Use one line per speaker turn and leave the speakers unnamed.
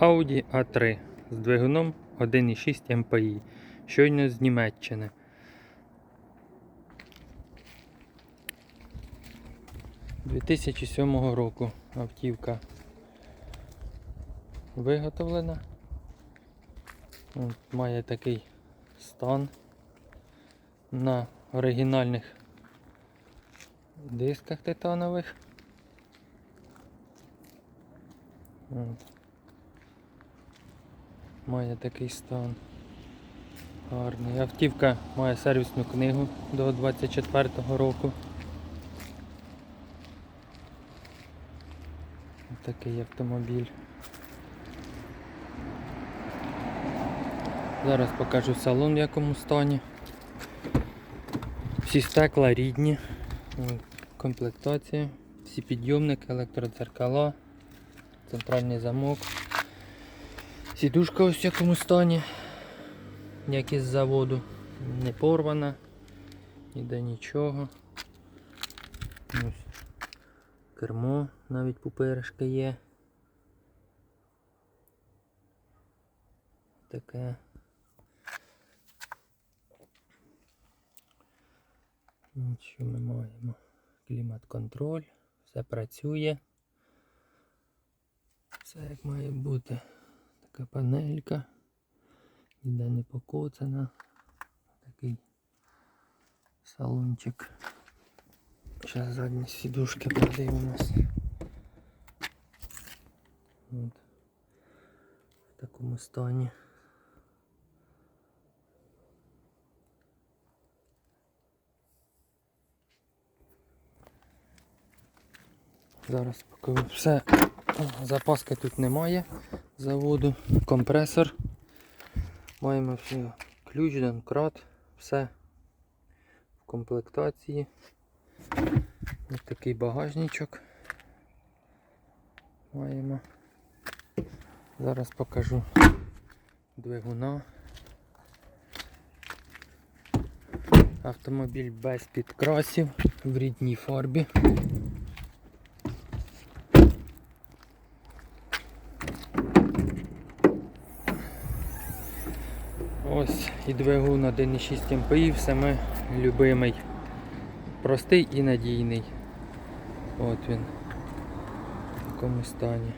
Audi A3 з двигуном 1,6 МПІ. Щойно з Німеччини. – 2007 року автівка виготовлена. От, має такий стан на оригінальних дисках титанових. От. Має такий стан. Гарний. Автівка має сервісну книгу до 24-го року. Ось Такий автомобіль. Зараз покажу салон в якому стані. Всі стекла рідні. Комплектація, всі підйомники, електродзеркала, центральний замок. Сідушка ось в якому стані, як із заводу, не порвана, ніде нічого. Ось кермо, навіть пупиришка є. Таке. Що ми маємо? Клімат-контроль, все працює. Все як має бути. Така панелька. Ніде не покоцана. Такий салончик. Зараз задні сідушки подивимось. От. В такому стані. Зараз покажу все. Запаски тут немає заводу. Компресор. Маємо все. Ключ, домкрат, все в комплектації. Ось такий багажничок. Маємо. Зараз покажу двигуна. Автомобіль без підкрасів в рідній фарбі. Ось і двигун 1,6 МПІ, саме любимий. Простий і надійний. От він в такому стані.